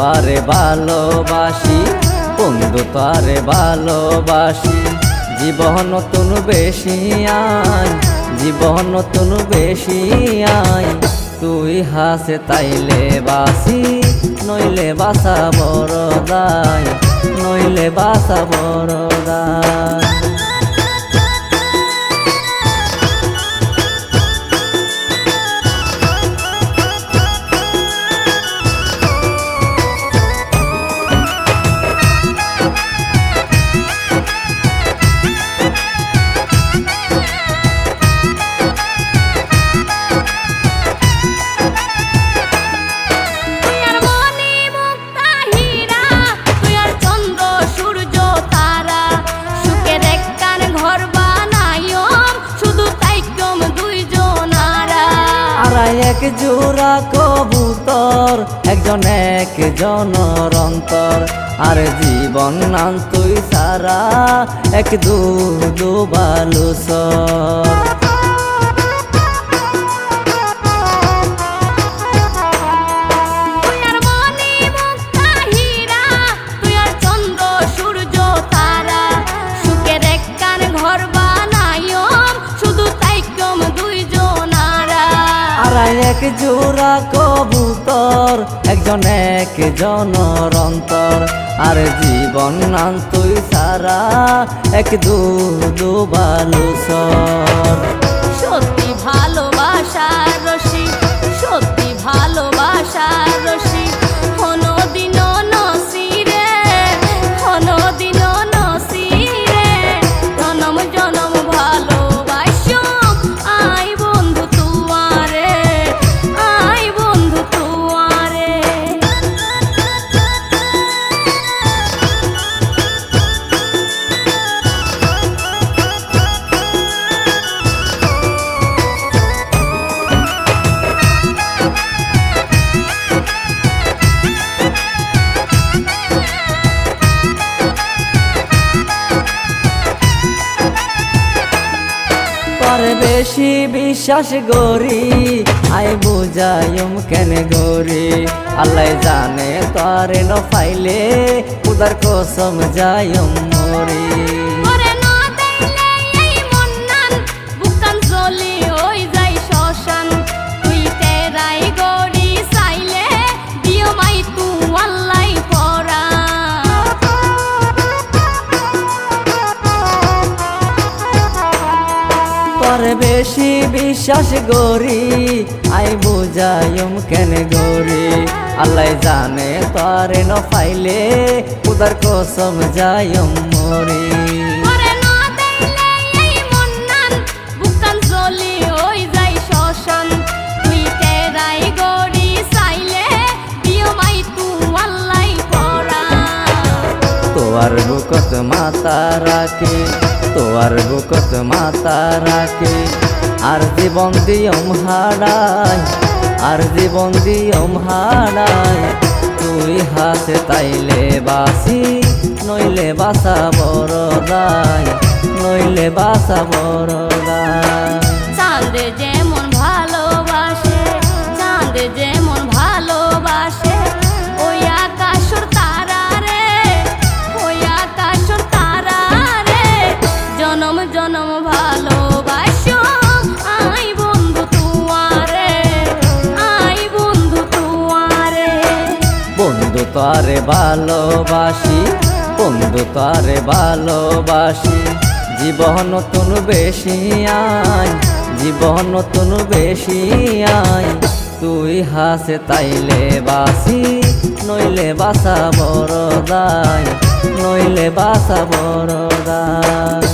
তারে ভালোবাসি, বন্ধু তারে ভালোবাসি। জীবন নতুন বেশি আয়, জীবন নতুন বেশি আয়। তুই হাসে তাইলে বাসি, নইলে বাসা বড় দায়, নইলে বাসা বড় দায়। জোড়া কবুতর একজন একজনের অন্তর। আর জীবন নাম তুই সারা এক দু বালুসর। আড়াই এক জোড়া কবুতর, একজন একজনের অন্তর। আর জীবন নাম তুই সারা এক দু দু বালুসর বেশি বিশ্বাস গরি আই বুঝায়ুম কেন গরি আল্লাহ জানে তোর ন ফাইলে। উদার কসম যায়ুম মরি। বিশ্বাস গরি আই বুঝাইম কেন গরি আল্লাহ জানে তোর ন পাইলে উদার কসম যাইম মরি। তোয়ার বুকত মাতা রাখে তোয়ার বুকত মাতা রাখে। আর জীবন দিয়ম হারায় আর জীবন দিয়ম হারায় তুই হাতে তাইলে বাসি নইলে বাসা বড় নইলে বাসা বড় চাঁদ যেমন ভালোবাসে, চাঁদে যেমন তারে ভালোবাসি? বন্ধু তারে ভালোবাসি? জীবন নতুন বেশি আয়, জীবন নতুন বেশি আয়। তুই হাসে তাইলে বাসি, নইলে বাসা বড় দায়, নইলে বাসা বড় দায়।